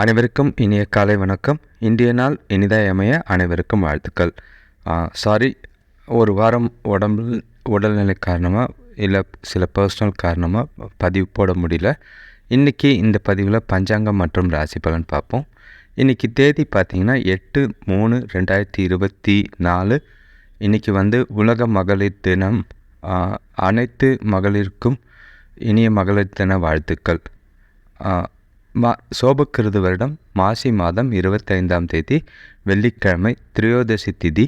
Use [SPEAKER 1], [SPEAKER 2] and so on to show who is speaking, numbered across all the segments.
[SPEAKER 1] அனைவருக்கும் இனிய காலை வணக்கம். இந்திய நாள் இனிதாய் அமைய அனைவருக்கும் வாழ்த்துக்கள். சாரி ஒரு வாரம் உடம்பு உடல்நிலை காரணமாக இல்லை சில பர்சனல் காரணமாக பதிவு போட முடியல. இன்றைக்கி இந்த பதிவில் பஞ்சாங்கம் மற்றும் ராசி பலன் பார்ப்போம். இன்றைக்கி தேதி பார்த்திங்கன்னா எட்டு மூணு ரெண்டாயிரத்தி இருபத்தி நாலு. இன்றைக்கி வந்து உலக மகளிர் தினம். அனைத்து மகளிருக்கும் இனிய மகளிர் தின வாழ்த்துக்கள். மா சோபக்கிருது வருடம் மாசி மாதம் இருபத்தைந்தாம் தேதி வெள்ளிக்கிழமை திரையோதசி திதி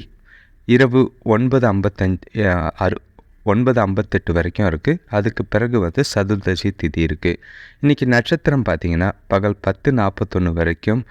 [SPEAKER 1] இரவு ஒன்பது ஐம்பத்தஞ்சு அறு ஒன்பது ஐம்பத்தெட்டு வரைக்கும் இருக்குது அதுக்கு பிறகு வந்து சதுர்தசி திதி இருக்குது இன்றைக்கி நட்சத்திரம் பார்த்திங்கன்னா பகல் பத்து நாற்பத்தொன்று வரைக்கும்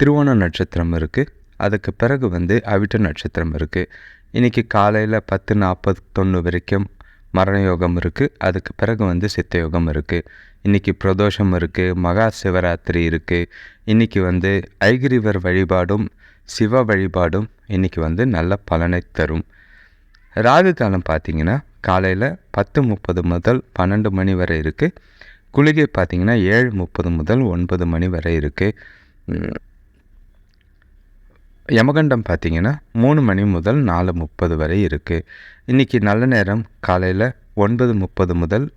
[SPEAKER 1] திருவோண நட்சத்திரம் இருக்குது அதுக்கு பிறகு வந்து அவிட்ட நட்சத்திரம் இருக்குது இன்றைக்கி காலையில் பத்து நாற்பத்தொன்று வரைக்கும் மரண யோகம் இருக்குது அதுக்கு பிறகு வந்து சித்த யோகம் இருக்குது இன்றைக்கி பிரதோஷம் இருக்குது மகா சிவராத்திரி இருக்குது இன்றைக்கி வந்து ஐகிரிவர் வழிபாடும் சிவ வழிபாடும் இன்றைக்கி வந்து நல்ல பலனை தரும். ராகு காலம் பார்த்திங்கன்னா காலையில் பத்து முப்பது முதல் பன்னெண்டு மணி வரை இருக்குது குளிகை பார்த்திங்கன்னா ஏழு முப்பது முதல் ஒன்பது மணி வரை இருக்குது யமகண்டம் பார்த்திங்கன்னா மூணு மணி முதல் நாலு முப்பது வரை இருக்குது இன்றைக்கி நல்ல நேரம் காலையில் ஒன்பது முப்பது முதல்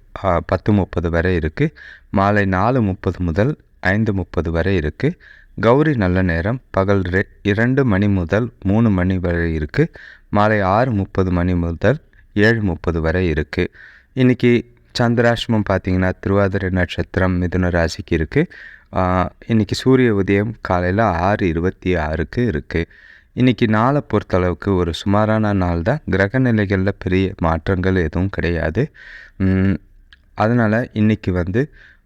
[SPEAKER 1] பத்து முப்பது வரை இருக்குது மாலை நாலு முப்பது முதல் ஐந்து முப்பது வரை இருக்குது கௌரி நல்ல நேரம் பகல் ரெ இரண்டு மணி முதல் மூணு மணி வரை இருக்குது மாலை ஆறு முப்பது மணி முதல் ஏழு முப்பது வரை இருக்குது இன்றைக்கி சந்திராஷ்டமம் பார்த்திங்கன்னா திருவாதிரை நட்சத்திரம் மிதுன ராசிக்கு இருக்குது இன்றைக்கி சூரிய உதயம் காலையில் ஆறு இருபத்தி ஆறுக்கு இருக்குது இன்றைக்கி நாளை பொறுத்தளவுக்கு ஒரு சுமாரான நாள் தான் கிரக நிலைகளில் பெரிய மாற்றங்கள் எதுவும் கிடையாது. அதனால் இன்றைக்கி வந்து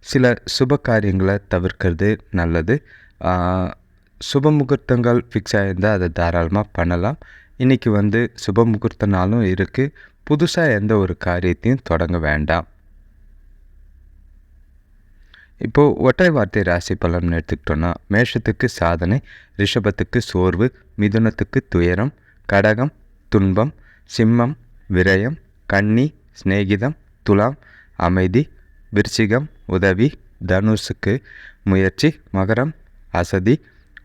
[SPEAKER 1] சில சுப காரியங்களை தவிர்க்கிறது நல்லது. சுப முகூர்த்தங்கள் ஃபிக்ஸ் ஆகியிருந்தால் அதை தாராளமாக பண்ணலாம். இன்றைக்கி வந்து சுப முகூர்த்த நாளும் இருக்குது புதுசாக எந்த ஒரு காரியத்தையும் தொடங்க வேண்டாம். இப்போது ஒற்றை வார்த்தை ராசி பலன் எடுத்துக்கிட்டோன்னா மேஷத்துக்கு சாதனை ரிஷபத்துக்கு சோர்வு மிதுனத்துக்கு துயரம் கடகம் துன்பம் சிம்மம் விரயம் கன்னி சிநேகிதம் துலாம் அமைதி விருச்சிகம் உதவி தனுஷுக்கு முயற்சி மகரம் அசதி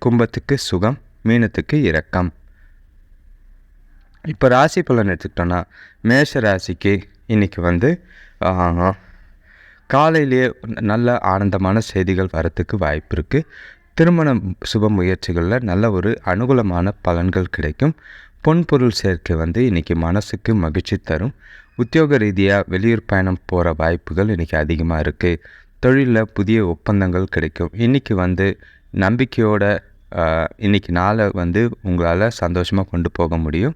[SPEAKER 1] கும்பத்துக்கு சுகம் மீனத்துக்கு இரக்கம். இப்போ ராசி பலன் எடுத்துக்கிட்டோன்னா மேஷ ராசிக்கு இன்றைக்கி வந்து காலையிலேயே நல்ல ஆனந்தமான செய்திகள் வரத்துக்கு வாய்ப்பு இருக்குது திருமண சுப முயற்சிகளில் நல்ல ஒரு அனுகூலமான பலன்கள் கிடைக்கும். பொன்பொருள் சேர்க்கை வந்து இன்றைக்கி மனசுக்கு மகிழ்ச்சி தரும். உத்தியோக ரீதியாக வெளியூர் பயணம் போகிற வாய்ப்புகள் இன்றைக்கி அதிகமாக இருக்குது தொழிலில் புதிய ஒப்பந்தங்கள் கிடைக்கும். இன்றைக்கி வந்து நம்பிக்கையோட இன்றைக்கி நாளை வந்து உங்களால் சந்தோஷமாக கொண்டு போக முடியும்.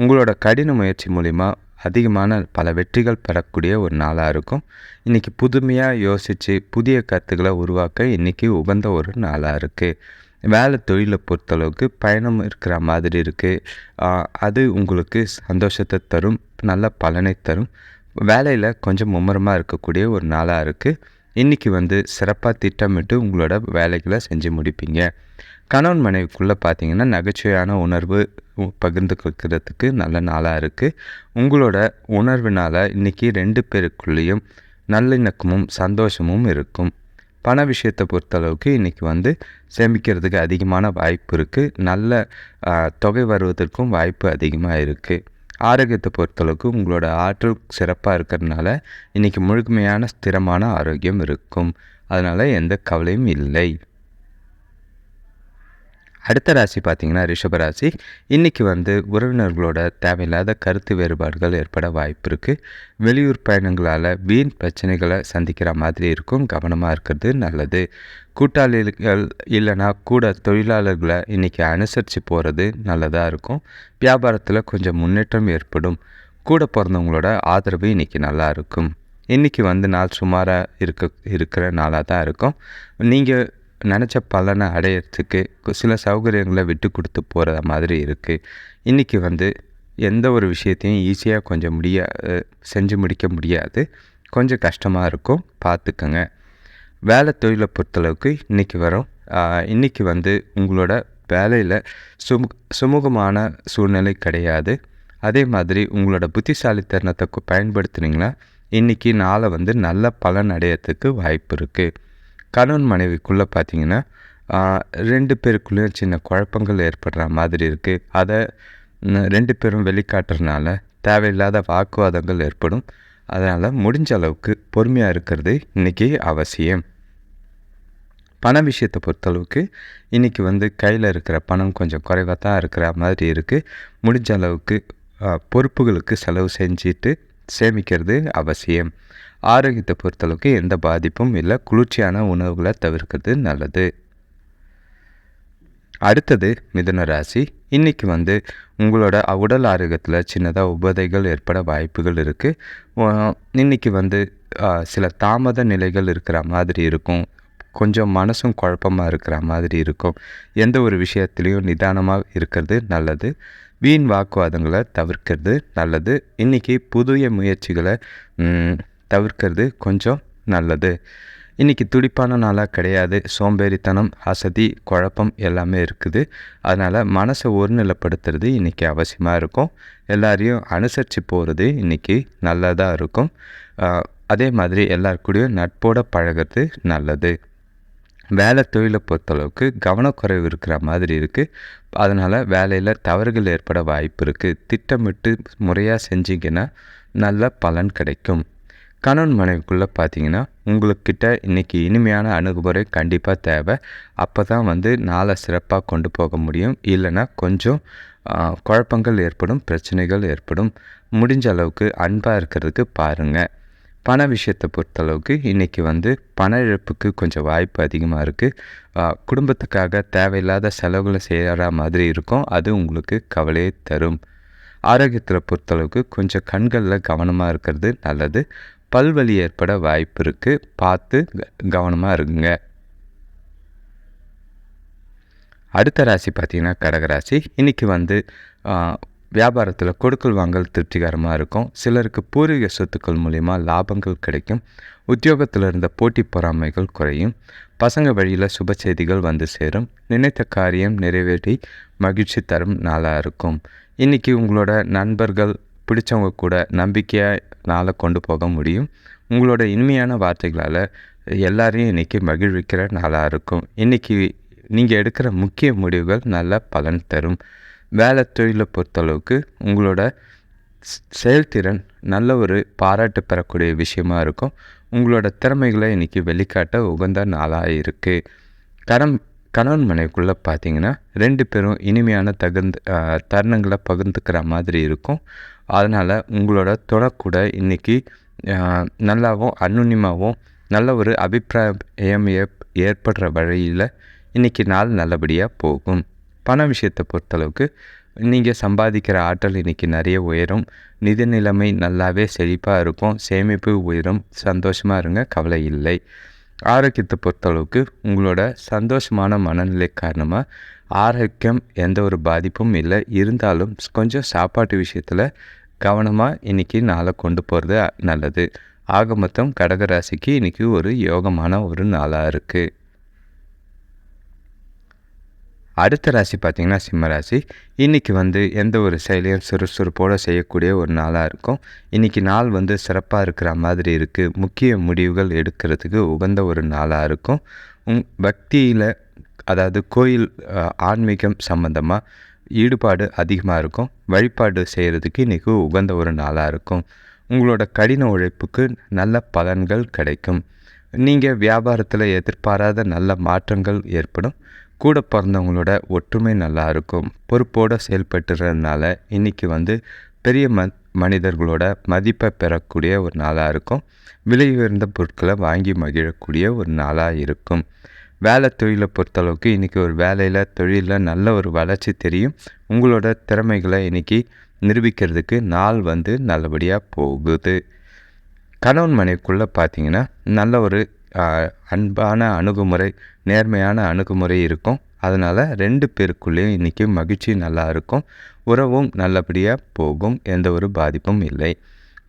[SPEAKER 1] உங்களோட கடின முயற்சி மூலிமா அதிகமான பல வெற்றிகள் பெறக்கூடிய ஒரு நாளாக இருக்கும். இன்றைக்கி புதுமையாக யோசித்து புதிய கருத்துக்களை உருவாக்க இன்றைக்கி உகந்த ஒரு நாளாக இருக்குது வேலை தொழிலை பொறுத்தளவுக்கு பயணம் இருக்கிற மாதிரி இருக்குது அது உங்களுக்கு சந்தோஷத்தை தரும் நல்ல பலனை தரும். வேலையில் கொஞ்சம் மும்முரமாக இருக்கக்கூடிய ஒரு நாளாக இருக்குது இன்றைக்கி வந்து சிறப்பாக திட்டமிட்டு உங்களோட வேலைகளை செஞ்சு முடிப்பீங்க. கணவன் மனைவிக்குள்ளே பார்த்தீங்கன்னா நகைச்சுவையான உணர்வு பகிர்ந்து கொடுக்கறதுக்கு நல்ல நாளாக இருக்குது உங்களோட உணர்வினால் இன்றைக்கி ரெண்டு பேருக்குள்ளேயும் நல்லிணக்கமும் சந்தோஷமும் இருக்கும். பண விஷயத்தை பொறுத்தளவுக்கு இன்றைக்கி வந்து சேமிக்கிறதுக்கு அதிகமான வாய்ப்பு இருக்குது நல்ல தொகை வருவதற்கும் வாய்ப்பு அதிகமாக இருக்குது ஆரோக்கியத்தை பொறுத்தளவுக்கு உங்களோட ஆற்றல் சிறப்பாக இருக்கிறதுனால இன்றைக்கி முழுமையான ஸ்திரமான ஆரோக்கியம் இருக்கும். அதனால் எந்த கவலையும் இல்லை. அடுத்த ராசி பார்த்தீங்கன்னா ரிஷபராசி இன்றைக்கி வந்து உறவினர்களோட தேவையில்லாத கருத்து வேறுபாடுகள் ஏற்பட வாய்ப்பு இருக்குது வெளியூர் பயணங்களால் வீண் பிரச்சனைகளை சந்திக்கிற மாதிரி இருக்கும். கவனமாக இருக்கிறது நல்லது. கூட்டாளிகள் இல்லைன்னா கூட தொழிலாளர்களை இன்றைக்கி அனுசரித்து போகிறது நல்லதாக இருக்கும். வியாபாரத்தில் கொஞ்சம் முன்னேற்றம் ஏற்படும். கூட பிறந்தவங்களோட ஆதரவு இன்றைக்கி நல்லா இருக்கும். இன்றைக்கி வந்து நாள் சுமாராக இருக்க இருக்கிற நாளாக தான் இருக்கும். நீங்கள் நினச்ச பலனை அடையிறதுக்கு சில சௌகரியங்களை விட்டு கொடுத்து போகிற மாதிரி இருக்குது இன்றைக்கி வந்து எந்த ஒரு விஷயத்தையும் ஈஸியாக கொஞ்சம் முடிய செஞ்சு முடிக்க முடியாது. கொஞ்சம் கஷ்டமாக இருக்கும். பார்த்துக்கங்க வேலை தொழிலை பொறுத்தளவுக்கு இன்றைக்கி வரும். இன்றைக்கி வந்து உங்களோட வேலையில் சுமு சுமூகமான சூழ்நிலை கிடையாது. அதே மாதிரி உங்களோட புத்திசாலித்தனத்தை பயன்படுத்துனீங்கன்னா இன்றைக்கி நாளை வந்து நல்ல பலன் அடையறதுக்கு வாய்ப்பு இருக்குது கணவன் மனைவிக்குள்ளே பார்த்தீங்கன்னா ரெண்டு பேருக்குள்ளேயும் சின்ன குழப்பங்கள் ஏற்படுற மாதிரி இருக்குது அதை ரெண்டு பேரும் வெளிக்காட்டுறதுனால தேவையில்லாத வாக்குவாதங்கள் ஏற்படும். அதனால் முடிஞ்ச அளவுக்கு பொறுமையாக இருக்கிறது இன்றைக்கி அவசியம். பண விஷயத்தை பொறுத்தளவுக்கு இன்றைக்கி வந்து கையில் இருக்கிற பணம் கொஞ்சம் குறைவாக தான் இருக்கிற மாதிரி இருக்குது முடிஞ்ச அளவுக்கு பொறுப்புகளுக்கு செலவு செஞ்சுட்டு சேமிக்கிறது அவசியம். ஆரோக்கியத்தை பொறுத்தளவுக்கு எந்த பாதிப்பும் இல்லை. குளிர்ச்சியான உணவுகளை தவிர்க்கிறது நல்லது. அடுத்தது மிதுன ராசி. இன்றைக்கி வந்து உங்களோட உடல் ஆரோக்கியத்தில் சின்னதாக உபதைகள் ஏற்பட வாய்ப்புகள் இருக்குது இன்றைக்கி வந்து சில தாமத நிலைகள் இருக்கிற மாதிரி இருக்கும். கொஞ்சம் மனசும் குழப்பமாக இருக்கிற மாதிரி இருக்கும். எந்த ஒரு விஷயத்துலேயும் நிதானமாக இருக்கிறது நல்லது. வீண் வாக்குவாதங்களை தவிர்க்கிறது நல்லது. இன்றைக்கி புதிய முயற்சிகளை தவிர்க்கிறது கொஞ்சம் நல்லது. இன்றைக்கி துடிப்பான நாளாக கிடையாது. சோம்பேறித்தனம் அசதி குழப்பம் எல்லாமே இருக்குது. அதனால் மனசை ஒருநிலைப்படுத்துறது இன்றைக்கி அவசியமாக இருக்கும். எல்லாரையும் அனுசரித்து போகிறது இன்றைக்கி நல்லதாக இருக்கும். அதே மாதிரி எல்லார் நட்போடு நட்போட பழகிறது நல்லது. வேலை தொழிலை பொறுத்தளவுக்கு கவனக்குறைவு இருக்கிற மாதிரி இருக்குது அதனால் வேலையில் தவறுகள் ஏற்பட வாய்ப்பு இருக்குது திட்டமிட்டு முறையாக செஞ்சீங்கன்னா நல்ல பலன் கிடைக்கும். கணவன் மனைவிக்குள்ளே பார்த்தீங்கன்னா உங்களுக்கிட்ட இன்றைக்கி இனிமையான அணுகுமுறை கண்டிப்பாக தேவை. அப்போ தான் வந்து நாளை சிறப்பாக கொண்டு போக முடியும். இல்லைன்னா கொஞ்சம் குழப்பங்கள் ஏற்படும் பிரச்சனைகள் ஏற்படும். முடிஞ்ச அளவுக்கு அன்பாக இருக்கிறதுக்கு பாருங்கள் பண விஷயத்தை பொறுத்தளவுக்கு இன்றைக்கி வந்து பண இழப்புக்கு கொஞ்சம் வாய்ப்பு அதிகமாக இருக்குது குடும்பத்துக்காக தேவையில்லாத செலவுகளை செய்கிற மாதிரி இருக்கும். அது உங்களுக்கு கவலையை தரும். ஆரோக்கியத்தில் பொறுத்தளவுக்கு கொஞ்சம் கண்களில் கவனமாக இருக்கிறது நல்லது. பல்வலி ஏற்பட வாய்ப்பு இருக்குது பார்த்து கவனமாக இருங்க. அடுத்த ராசி பார்த்திங்கன்னா கடகராசி. இன்றைக்கி வந்து வியாபாரத்தில் கொடுக்கல் வாங்கல் திருப்திகரமாக இருக்கும். சிலருக்கு பூர்வீக சொத்துக்கள் மூலிமா லாபங்கள் கிடைக்கும். உத்தியோகத்தில் இருந்த போட்டி பொறாமைகள் குறையும். பசங்க வழியில் சுப செய்திகள் வந்து சேரும். நினைத்த காரியம் நிறைவேறி மகிழ்ச்சி தரும் நாளாக இருக்கும். இன்றைக்கி உங்களோட நண்பர்கள் பிடிச்சவங்க கூட நம்பிக்கையாக நாளை கொண்டு போக முடியும். உங்களோட இனிமையான வார்த்தைகளால் எல்லாரையும் இன்றைக்கி மகிழ்விக்கிற நாளாக இருக்கும். இன்றைக்கி நீங்கள் எடுக்கிற முக்கிய முடிவுகள் நல்ல பலன் தரும். வேலை தொழிலை பொறுத்தளவுக்கு உங்களோட செயல்திறன் நல்ல ஒரு பாராட்டு பெறக்கூடிய விஷயமா இருக்கும். உங்களோட திறமைகளை இன்றைக்கி வெளிக்காட்ட உகந்த நாளாக இருக்குது கரம் கணவன் மனைவிக்குள்ளே பார்த்தீங்கன்னா ரெண்டு பேரும் இனிமையான தகுந்த தருணங்களை பகிர்ந்துக்கிற மாதிரி இருக்கும். அதனால் உங்களோட தொடக்கூட இன்றைக்கி நல்லாவும் அன்னுன்யமாகவும் நல்ல ஒரு அபிப்பிராயம் ஏற்படுற வழியில் இன்றைக்கி நாள் நல்லபடியாக போகும். பண விஷயத்தை பொறுத்தளவுக்கு நீங்கள் சம்பாதிக்கிற ஆற்றல் இன்றைக்கி நிறைய உயரும். நிதி நிலைமை நல்லாவே செழிப்பாக இருக்கும். சேமிப்பு உயரும். சந்தோஷமாக இருங்க. கவலை இல்லை. ஆரோக்கியத்தை பொறுத்தளவுக்கு உங்களோட சந்தோஷமான மனநிலை காரணமாக ஆரோக்கியம் எந்த ஒரு பாதிப்பும் இல்லை. இருந்தாலும் கொஞ்சம் சாப்பாட்டு விஷயத்தில் கவனமாக இன்றைக்கி நாளை கொண்டு போகிறது நல்லது. ஆக மொத்தம் கடகராசிக்கு இன்றைக்கி ஒரு யோகமான ஒரு நாளாக இருக்குது அடுத்த ராசி பார்த்திங்கன்னா சிம்ம ராசி. இன்றைக்கி வந்து எந்த ஒரு செயலையும் சுறுசுறுப்போடு செய்யக்கூடிய ஒரு நாளாக இருக்கும். இன்றைக்கி நாள் வந்து சிறப்பாக இருக்கிற மாதிரி இருக்குது முக்கிய முடிவுகள் எடுக்கிறதுக்கு உகந்த ஒரு நாளாக இருக்கும். உங் பக்தியில் அதாவது கோயில் ஆன்மீகம் சம்மந்தமாக ஈடுபாடு அதிகமாக இருக்கும். வழிபாடு செய்கிறதுக்கு இன்றைக்கி உகந்த ஒரு நாளாக இருக்கும். உங்களோட கடின உழைப்புக்கு நல்ல பலன்கள் கிடைக்கும். நீங்கள் வியாபாரத்தில் எதிர்பாராத நல்ல மாற்றங்கள் ஏற்படும். கூட பிறந்தவங்களோட ஒற்றுமை நல்லா இருக்கும் பொறுப்போடு செயல்பட்டுறதுனால இன்றைக்கி வந்து பெரிய ம மனிதர்களோட மதிப்பை பெறக்கூடிய ஒரு நாளாக இருக்கும். விலை உயர்ந்த பொருட்களை வாங்கி மகிழக்கூடிய ஒரு நாளாக இருக்கும். வேலை தொழிலை பொறுத்தளவுக்கு இன்றைக்கி ஒரு வேலையில் தொழிலில் நல்ல ஒரு வளர்ச்சி தெரியும். உங்களோட திறமைகளை இன்றைக்கி நிரூபிக்கிறதுக்கு நாள் வந்து நல்லபடியாக போகுது. கணவன் மனைவிக்குள்ளே பார்த்திங்கன்னா நல்ல ஒரு அன்பான அணுகுமுறை நேர்மையான அணுகுமுறை இருக்கும். அதனால் ரெண்டு பேருக்குள்ளேயும் இன்றைக்கி மகிழ்ச்சி நல்லா இருக்கும். உறவும் நல்லபடியாக போகும். எந்த ஒரு பாதிப்பும் இல்லை.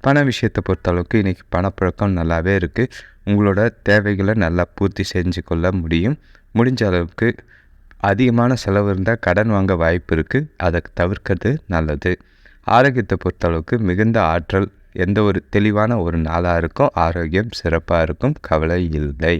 [SPEAKER 1] பண விஷயத்தை பொறுத்தளவுக்கு இன்றைக்கி பணப்பழக்கம் நல்லாவே இருக்குது உங்களோட தேவைகளை நல்லா பூர்த்தி செஞ்சு கொள்ள முடியும். முடிஞ்ச அளவுக்கு அதிகமான செலவு இருந்தால் கடன் வாங்க வாய்ப்பு இருக்குது அதை தவிர்க்கிறது நல்லது. ஆரோக்கியத்தை பொறுத்தளவுக்கு மிகுந்த ஆற்றல் எந்த ஒரு தெளிவான ஒரு நாளாக இருக்கும் ஆரோக்கியம் சிறப்பாக இருக்கும் கவலை இல்லை.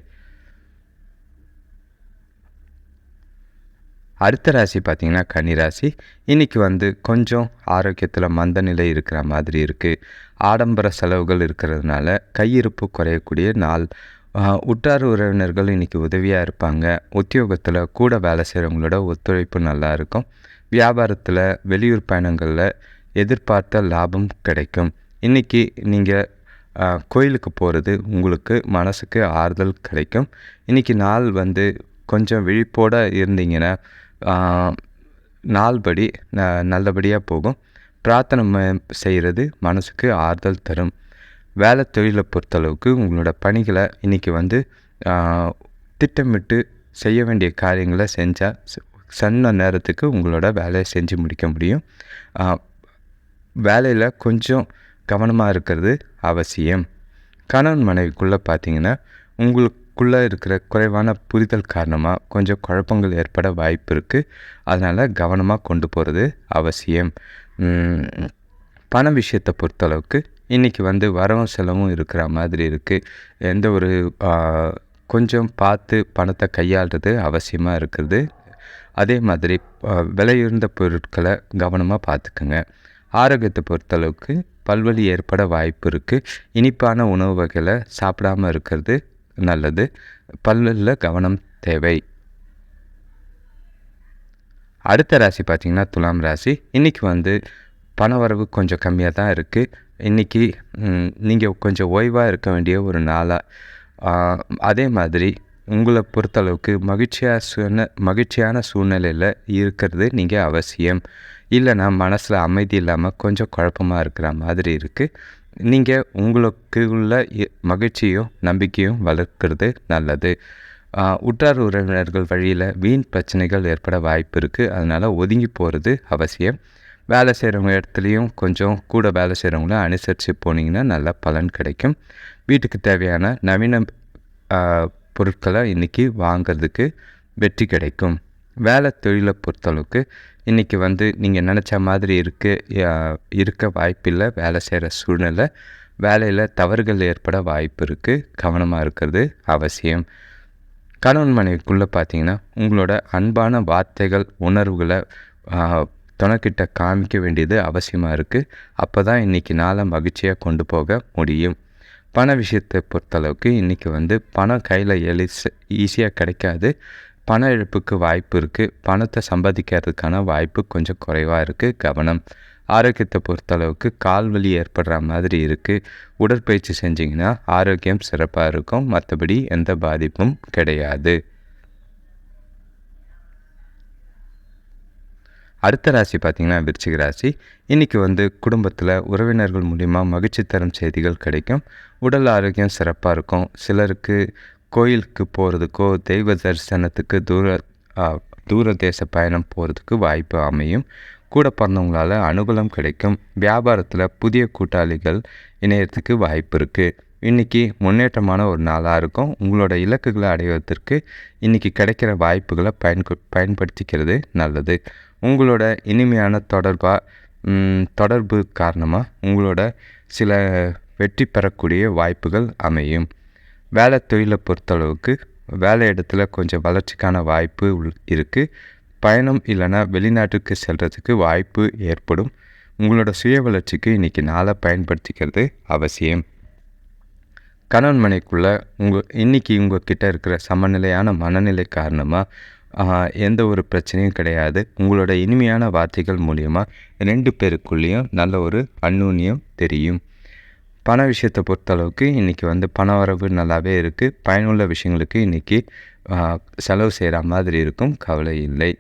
[SPEAKER 1] அடுத்த ராசி பார்த்திங்கன்னா கன்னிராசி. இன்றைக்கி வந்து கொஞ்சம் ஆரோக்கியத்தில் மந்த நிலை இருக்கிற மாதிரி இருக்குது ஆடம்பர செலவுகள் இருக்கிறதுனால கையிருப்பு குறையக்கூடிய நாள். உற்றார் உறவினர்கள் இன்றைக்கி உதவியாக இருப்பாங்க. உத்தியோகத்தில் கூட வேலை செய்கிறவங்களோட ஒத்துழைப்பு நல்லாயிருக்கும் வியாபாரத்தில் வெளியூர் பயணங்களில் எதிர்பார்த்த லாபம் கிடைக்கும். இன்றைக்கி நீங்கள் கோயிலுக்கு போகிறது உங்களுக்கு மனசுக்கு ஆறுதல் கிடைக்கும். இன்றைக்கி நாள் வந்து கொஞ்சம் விழிப்போடு இருந்தீங்கன்னா நாள்படி ந நல்லபடியாக போகும். பிரார்த்தனை செய்கிறது மனசுக்கு ஆறுதல் தரும். வேலை தொழிலை பொறுத்தளவுக்கு உங்களோட பணிகளை இன்றைக்கி வந்து திட்டமிட்டு செய்ய வேண்டிய காரியங்களை செஞ்சால் சன்ன நேரத்துக்கு உங்களோட வேலையை செஞ்சு முடிக்க முடியும். வேலையில் கொஞ்சம் கவனமாக இருக்கிறது அவசியம். கணவன் மனைவிக்குள்ளே பார்த்தீங்கன்னா உங்களுக்குள்ளே இருக்கிற குறைவான புரிதல் காரணமாக கொஞ்சம் குழப்பங்கள் ஏற்பட வாய்ப்பு இருக்குது அதனால் கவனமாக கொண்டு போகிறது அவசியம். பண விஷயத்தை பொறுத்தளவுக்கு இன்றைக்கி வந்து வரவும் செலவும் இருக்கிற மாதிரி இருக்குது எந்த ஒரு கொஞ்சம் பார்த்து பணத்தை கையாளுறது அவசியமாக இருக்கிறது. அதே மாதிரி விலையுயர்ந்த பொருட்களை கவனமாக பார்த்துக்குங்க. ஆரோக்கியத்தை பொறுத்தளவுக்கு பல்வலி ஏற்பட வாய்ப்பு இருக்குது இனிப்பான உணவு வகைகளை சாப்பிடாமல் இருக்கிறது நல்லது. பல்லில் கவனம் தேவை. அடுத்த ராசி பார்த்திங்கன்னா துலாம் ராசி. இன்றைக்கி வந்து பணவரவு கொஞ்சம் கம்மியாக தான் இருக்குது இன்றைக்கி நீங்கள் கொஞ்சம் ஓய்வாக இருக்க வேண்டிய ஒரு நாளாக அதே மாதிரி உங்களை பொறுத்தளவுக்கு மகிழ்ச்சியாக சூழ்நிலை மகிழ்ச்சியான சூழ்நிலையில் இருக்கிறது நீங்கள் அவசியம். இல்லைனா மனசில் அமைதி இல்லாமல் கொஞ்சம் குழப்பமாக இருக்கிற மாதிரி இருக்குது நீங்கள் உங்களுக்கு உள்ள மகிழ்ச்சியும் நம்பிக்கையும் வளர்க்குறது நல்லது. உற்றார் உறவினர்கள் வழியில் வீண் பிரச்சனைகள் ஏற்பட வாய்ப்பு இருக்குது அதனால் ஒதுங்கி போகிறது அவசியம். வேலை செய்கிறவங்க இடத்துலையும் கொஞ்சம் கூட வேலை செய்கிறவங்கள அனுசரித்து போனீங்கன்னா நல்ல பலன் கிடைக்கும். வீட்டுக்கு தேவையான நவீன பொருட்களை இன்றைக்கி வாங்கிறதுக்கு வெற்றி கிடைக்கும். வேலை தொழிலை பொறுத்தளவுக்கு இன்றைக்கி வந்து நீங்கள் நினச்ச மாதிரி இருக்க இருக்க வாய்ப்பில்லை. வேலை செய்கிற சூழ்நிலை வேலையில் தவறுகள் ஏற்பட வாய்ப்பு இருக்குது கவனமாக இருக்கிறது அவசியம். கணவன் மனைவிக்குள்ளே பார்த்தீங்கன்னா உங்களோட அன்பான வார்த்தைகள் உணர்வுகளை துணக்கிட்ட காமிக்க வேண்டியது அவசியமாக இருக்குது அப்போ தான் இன்றைக்கி நாளை மகிழ்ச்சியாக கொண்டு போக முடியும். பண விஷயத்தை பொறுத்தளவுக்கு இன்றைக்கி வந்து பணம் கையில் எளி ஈஸியாக கிடைக்காது. பண இழப்புக்கு வாய்ப்பு இருக்குது பணத்தை சம்பாதிக்கிறதுக்கான வாய்ப்பு கொஞ்சம் குறைவாக இருக்குது கவனம். ஆரோக்கியத்தை பொறுத்தளவுக்கு கால் வலி ஏற்படுற மாதிரி இருக்குது உடற்பயிற்சி செஞ்சிங்கன்னா ஆரோக்கியம் சிறப்பாக இருக்கும். மற்றபடி எந்த பாதிப்பும் கிடையாது. அடுத்த ராசி பார்த்திங்கன்னா விருச்சிக ராசி. இன்றைக்கி வந்து குடும்பத்தில் உறவினர்கள் மூலிமா மகிழ்ச்சி தரும் செய்திகள் கிடைக்கும். உடல் ஆரோக்கியம் சிறப்பாக இருக்கும். சிலருக்கு கோயிலுக்கு போகிறதுக்கோ தெய்வ தரிசனத்துக்கு தூர தூர தேச பயணம் போகிறதுக்கு வாய்ப்பு அமையும். கூட பிறந்தவங்களால் அனுகூலம் கிடைக்கும். வியாபாரத்தில் புதிய கூட்டாளிகள் இணையத்துக்கு வாய்ப்பு இருக்குது இன்றைக்கி முன்னேற்றமான ஒரு நாளாக இருக்கும். உங்களோட இலக்குகளை அடைவதற்கு இன்றைக்கி கிடைக்கிற வாய்ப்புகளை பயன் பயன்படுத்திக்கிறது நல்லது. உங்களோட இனிமையான தொடர்பாக தொடர்பு காரணமாக உங்களோட சில வெற்றி பெறக்கூடிய வாய்ப்புகள் அமையும். வேலை தொழிலை பொறுத்தளவுக்கு வேலை இடத்துல கொஞ்சம் வளர்ச்சிக்கான வாய்ப்பு இருக்குது பயணம் இல்லைன்னா வெளிநாட்டுக்கு செல்கிறதுக்கு வாய்ப்பு ஏற்படும். உங்களோட சுய வளர்ச்சிக்கு இன்றைக்கி நாளை பயன்படுத்திக்கிறது அவசியம். கணவன் மனைக்குள்ளே உங்கள் இன்றைக்கி உங்கள் கிட்டே இருக்கிற சமநிலையான மனநிலை காரணமாக எந்த ஒரு பிரச்சனையும் கிடையாது. உங்களோட இனிமையான வார்த்தைகள் மூலியமாக ரெண்டு பேருக்குள்ளேயும் நல்ல ஒரு அந்நுண்ணியம் தெரியும். பண விஷயத்தை பொறுத்தளவுக்கு இன்றைக்கி வந்து பண வரவு நல்லாவே இருக்குது பயனுள்ள விஷயங்களுக்கு இன்றைக்கி செலவு செய்கிற மாதிரி இருக்கும். கவலை இல்லை.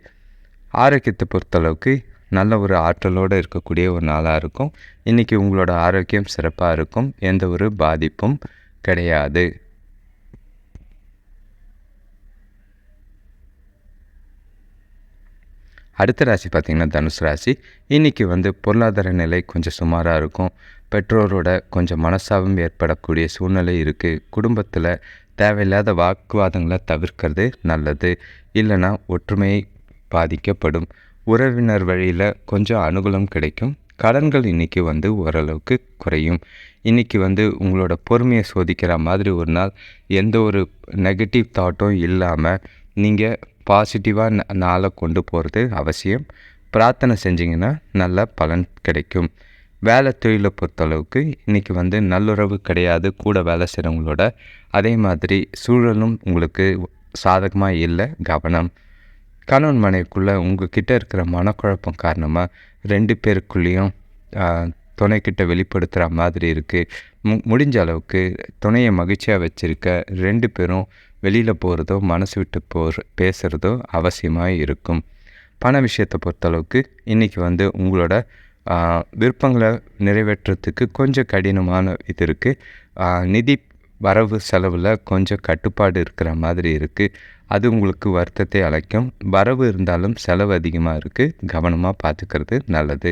[SPEAKER 1] ஆரோக்கியத்தை பொறுத்தளவுக்கு நல்ல ஒரு ஆற்றலோடு இருக்கக்கூடிய ஒரு நாளாக இருக்கும். இன்றைக்கி உங்களோட ஆரோக்கியம் சிறப்பாக இருக்கும். எந்த ஒரு பாதிப்பும் கிடையாது. அடுத்த ராசி பார்த்திங்கன்னா தனுசு ராசி. இன்றைக்கி வந்து பொருளாதார நிலை கொஞ்சம் சுமாராக இருக்கும். பெற்றோரோட கொஞ்சம் மனசாபம் ஏற்படக்கூடிய சூழ்நிலை இருக்குது குடும்பத்தில் தேவையில்லாத வாக்குவாதங்களை தவிர்க்கிறது நல்லது. இல்லைன்னா ஒற்றுமையை பாதிக்கப்படும். உறவினர் வழியில் கொஞ்சம் அனுகூலம் கிடைக்கும். கடன்கள் இன்றைக்கி வந்து ஓரளவுக்கு குறையும். இன்றைக்கி வந்து உங்களோட பொறுமையை சோதிக்கிற மாதிரி ஒரு நாள் எந்த ஒரு நெகட்டிவ் தாட்டும் இல்லாமல் நீங்கள் பாசிட்டிவாக நாளை கொண்டு போகிறது அவசியம். பிரார்த்தனை செஞ்சிங்கன்னா நல்ல பலன் கிடைக்கும். வேலை தொழிலை பொறுத்தளவுக்கு இன்றைக்கி வந்து நல்லுறவு கிடையாது கூட வேலை செய்கிறவங்களோட அதே மாதிரி சூழலும் உங்களுக்கு சாதகமாக இல்லை கவனம். கணவன் மனைவிக்குள்ளே உங்ககிட்ட இருக்கிற மனக்குழப்பம் காரணமாக ரெண்டு பேருக்குள்ளேயும் துணைக்கிட்ட வெளிப்படுத்துகிற மாதிரி இருக்குது மு முடிஞ்ச அளவுக்கு துணையை மகிழ்ச்சியாக வச்சுருக்க ரெண்டு பேரும் வெளியில் போகிறதோ மனசு விட்டு போகிற பேசுகிறதோ அவசியமாக இருக்கும். பண விஷயத்தை பொறுத்தளவுக்கு இன்றைக்கி வந்து உங்களோட விருப்பங்களை நிறைவேற்றுறதுக்கு கொஞ்சம் கடினமான இது இருக்குது நிதி வரவு செலவில் கொஞ்சம் கட்டுப்பாடு இருக்கிற மாதிரி இருக்குது அது உங்களுக்கு வருத்தத்தை அழைக்கும் வரவு இருந்தாலும் செலவு அதிகமாக இருக்குது கவனமாக பார்த்துக்கிறது நல்லது.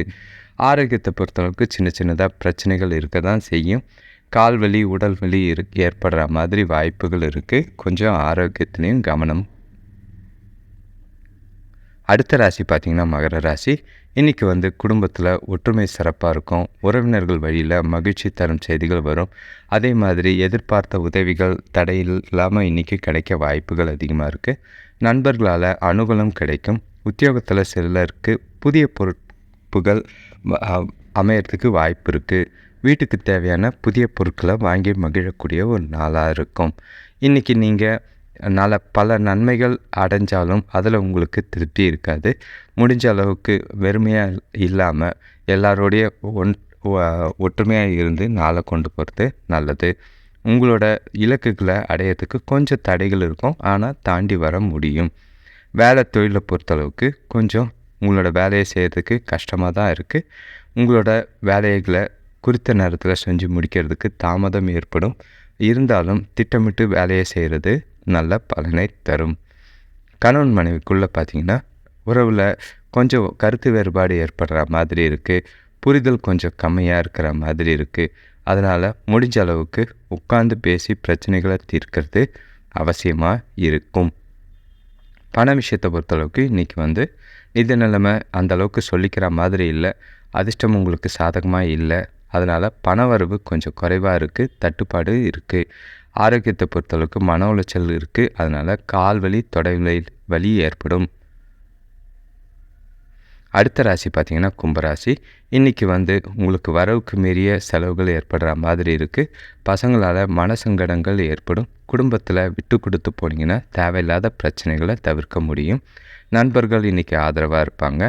[SPEAKER 1] ஆரோக்கியத்தை பொறுத்தளவுக்கு சின்ன சின்னதாக பிரச்சனைகள் இருக்க தான் செய்யும். கால் வலி உடல் வலி இரு ஏற்படுற மாதிரி வாய்ப்புகள் இருக்குது கொஞ்சம் ஆரோக்கியத்துலேயும் கவனம். அடுத்த ராசி பார்த்திங்கன்னா மகர ராசி. இன்றைக்கி வந்து குடும்பத்தில் ஒற்றுமை சிறப்பாக இருக்கும். உறவினர்கள் வழியில் மகிழ்ச்சி தரும் செய்திகள் வரும். அதே மாதிரி எதிர்பார்த்த உதவிகள் தடையில் இல்லாமல் இன்றைக்கி கிடைக்க வாய்ப்புகள் அதிகமாக இருக்குது நண்பர்களால் அனுகூலம் கிடைக்கும். உத்தியோகத்தில் சிலருக்கு புதிய பொறுப்புகள் அமையறதுக்கு வாய்ப்பு இருக்குது வீட்டுக்கு தேவையான புதிய பொருட்களை வாங்கி மகிழக்கூடிய ஒரு நாளாக இருக்கும். இன்றைக்கி நீங்கள் நல்ல பல நன்மைகள் அடைஞ்சாலும் அதில் உங்களுக்கு திருப்தி இருக்காது. முடிஞ்ச அளவுக்கு வெறுமையாக இல்லாமல் எல்லாரோடைய ஒன் ஒற்றுமையாக இருந்து நாளை கொண்டு போகிறது நல்லது. உங்களோட இலக்குகளை அடையிறதுக்கு கொஞ்சம் தடைகள் இருக்கும். ஆனால் தாண்டி வர முடியும். வேலை தொழிலை பொறுத்தளவுக்கு கொஞ்சம் உங்களோட வேலையை செய்கிறதுக்கு கஷ்டமாக தான் இருக்குது உங்களோட வேலைகளை குறித்த நேரத்தில் செஞ்சு முடிக்கிறதுக்கு தாமதம் ஏற்படும். இருந்தாலும் திட்டமிட்டு வேலையை செய்கிறது நல்ல பலனை தரும். கணவன் மனைவிக்குள்ளே பார்த்திங்கன்னா உறவில் கொஞ்சம் கருத்து வேறுபாடு ஏற்படுற மாதிரி இருக்குது புரிதல் கொஞ்சம் கம்மியாக இருக்கிற மாதிரி இருக்குது அதனால் முடிஞ்ச அளவுக்கு உட்காந்து பேசி பிரச்சனைகளை தீர்க்கிறது அவசியமாக இருக்கும். பண விஷயத்தை பொறுத்தளவுக்கு இன்றைக்கி வந்து நிதி நிலைமை அந்தளவுக்கு சொல்லிக்கிற மாதிரி இல்லை. அதிர்ஷ்டம் உங்களுக்கு சாதகமாக இல்லை. அதனால் பண வரவு கொஞ்சம் குறைவாக இருக்குது தட்டுப்பாடு இருக்குது ஆரோக்கியத்தை பொறுத்தளவுக்கு மன உளைச்சல் இருக்குது அதனால் கால் வலி தொடை வலி ஏற்படும். அடுத்த ராசி பார்த்திங்கன்னா கும்பராசி இன்றைக்கி வந்து உங்களுக்கு வரவுக்கு மீறிய செலவுகள் ஏற்படுற மாதிரி இருக்குது பசங்களால் மனசங்கடங்கள் ஏற்படும். குடும்பத்தில் விட்டு கொடுத்து போனீங்கன்னா தேவையில்லாத பிரச்சனைகளை தவிர்க்க முடியும். நண்பர்கள் இன்றைக்கி ஆதரவாக இருப்பாங்க.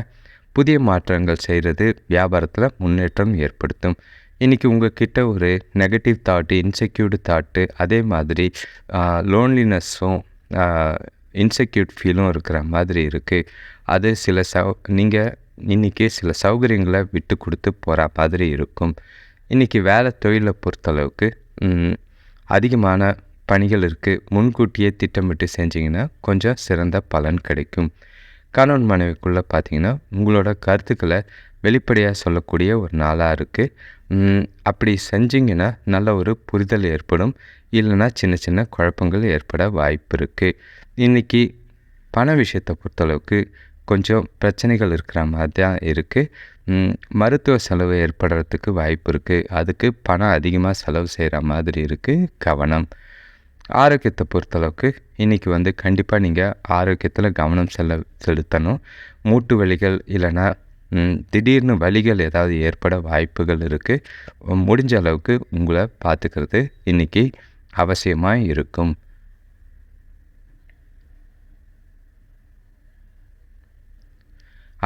[SPEAKER 1] புதிய மாற்றங்கள் செய்கிறது வியாபாரத்தில் முன்னேற்றம் ஏற்படுத்தும். இன்றைக்கி உங்ககிட்ட ஒரு நெகட்டிவ் தாட்டு இன்செக்யூர்டு தாட்டு அதே மாதிரி லோன்லினஸ்ஸும் இன்செக்யூர்ட் ஃபீலும் இருக்கிற மாதிரி இருக்குது அது சில சௌ நீங்கள் இன்றைக்கி சில சௌகரியங்களை விட்டு கொடுத்து போகிற மாதிரி இருக்கும். இன்றைக்கி வேலை தொழிலை பொறுத்தளவுக்கு அதிகமான பணிகள் இருக்குது முன்கூட்டியே திட்டமிட்டு செஞ்சிங்கன்னா கொஞ்சம் சிறந்த பலன் கிடைக்கும். கணவன் மனைவிக்குள்ளே பார்த்தீங்கன்னா உங்களோட கருத்துக்களை வெளிப்படையாக சொல்லக்கூடிய ஒரு நாளாக இருக்குது அப்படி செஞ்சிங்கன்னா நல்ல ஒரு புரிதல் ஏற்படும். இல்லைன்னா சின்ன சின்ன குழப்பங்கள் ஏற்பட வாய்ப்பு இருக்குது இன்றைக்கி பண விஷயத்தை பொறுத்தளவுக்கு கொஞ்சம் பிரச்சனைகள் இருக்கிற மாதிரி தான் இருக்குது மருத்துவ செலவு ஏற்படுறதுக்கு வாய்ப்பு இருக்குது அதுக்கு பணம் அதிகமாக செலவு செய்கிற மாதிரி இருக்குது கவனம். ஆரோக்கியத்தை பொறுத்தளவுக்கு இன்றைக்கி வந்து கண்டிப்பாக நீங்கள் ஆரோக்கியத்தில் கவனம் செல்ல செலுத்தணும். மூட்டு வலிகள் இல்லைன்னா திடீர்னு வலிகள் ஏதாவது ஏற்பட வாய்ப்புகள் இருக்குது முடிஞ்ச அளவுக்கு உங்களை பார்த்துக்கிறது இன்றைக்கி அவசியமாக இருக்கும்.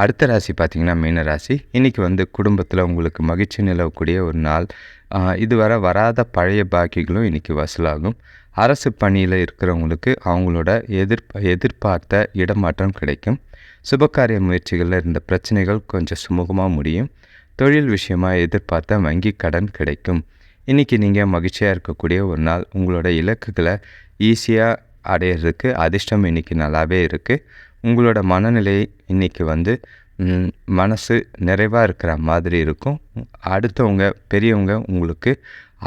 [SPEAKER 1] அடுத்த ராசி பார்த்திங்கன்னா மீன ராசி. இன்றைக்கி வந்து குடும்பத்தில் உங்களுக்கு மகிழ்ச்சி நிலவக்கூடிய ஒரு நாள். இதுவரை வராத பழைய பாக்கிகளும் இன்றைக்கி வசூலாகும். அரசு பணியில் இருக்கிறவங்களுக்கு அவங்களோட எதிர் எதிர்பார்த்த இடமாற்றம் கிடைக்கும். சுபகாரிய முயற்சிகளில் இருந்த பிரச்சனைகள் கொஞ்சம் சுமூகமாக முடியும். தொழில் விஷயமாக எதிர்பார்த்த வங்கி கடன் கிடைக்கும். இன்றைக்கி நீங்கள் மகிழ்ச்சியாக இருக்கக்கூடிய ஒரு நாள். உங்களோட இலக்குகளை ஈஸியாக அடையிறதுக்கு அதிர்ஷ்டம் இன்றைக்கி நல்லாவே இருக்குது உங்களோட மனநிலை இன்றைக்கி வந்து மனசு நிறைவாக இருக்கிற மாதிரி இருக்கும். அடுத்தவங்க பெரியவங்க உங்களுக்கு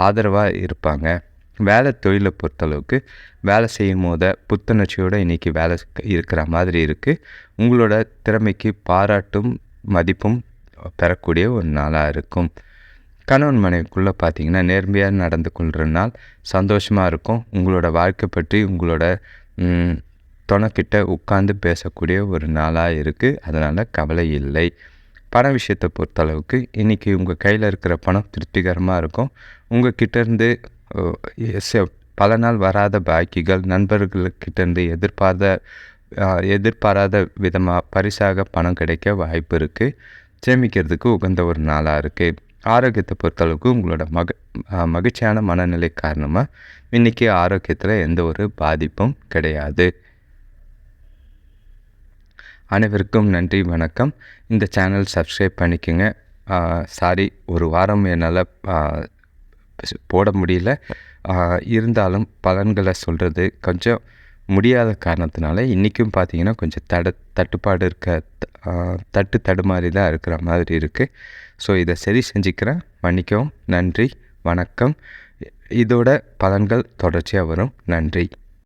[SPEAKER 1] ஆதரவாக இருப்பாங்க. வேலை தொழிலை பொறுத்தளவுக்கு வேலை செய்யும் போத புத்துணர்ச்சியோடு இன்றைக்கி வேலை இருக்கிற மாதிரி இருக்குது உங்களோட திறமைக்கு பாராட்டும் மதிப்பும் பெறக்கூடிய ஒரு நாளாக இருக்கும். கணவன் மனைவிக்குள்ளே பார்த்தீங்கன்னா நேர்மையாக நடந்து கொள்கிற நாள் சந்தோஷமாக இருக்கும். உங்களோட வாழ்க்கை பற்றி உங்களோட துணைக்கிட்ட உட்காந்து பேசக்கூடிய ஒரு நாளாக இருக்குது அதனால் கவலை இல்லை. பண விஷயத்தை பொறுத்தளவுக்கு இன்றைக்கி உங்கள் கையில் இருக்கிற பணம் திருப்திகரமாக இருக்கும். உங்கள் கிட்டேருந்து பல நாள் வராத பாக்கிகள் நண்பர்கள்கிட்டேருந்து எதிர்பார்த்த எதிர்பாராத விதமாக பரிசாக பணம் கிடைக்க வாய்ப்பு இருக்குது சேமிக்கிறதுக்கு உகந்த ஒரு நாளாக இருக்குது ஆரோக்கியத்தை பொறுத்தளவுக்கு உங்களோட மக மகிழ்ச்சியான மனநிலை காரணமாக இன்றைக்கி ஆரோக்கியத்தில் எந்த ஒரு பாதிப்பும் கிடையாது. அனைவருக்கும் நன்றி வணக்கம். இந்த சேனல் சப்ஸ்கிரைப் பண்ணிக்கோங்க. சாரி ஒரு வாரம் என்னால் போட முடியல. இருந்தாலும் பலன்களை சொல்கிறது கொஞ்சம் முடியாத காரணத்தினால இன்றைக்கும் பார்த்தீங்கன்னா கொஞ்சம் தட தட்டுப்பாடு இருக்க தட்டு தடுமாறி தான் இருக்கிற மாதிரி இருக்குது ஸோ இதை சரி செஞ்சுக்கிறேன். மன்னிக்கவும். நன்றி வணக்கம். இதோட பலன்கள் தொடர்ச்சியாக வரும். நன்றி.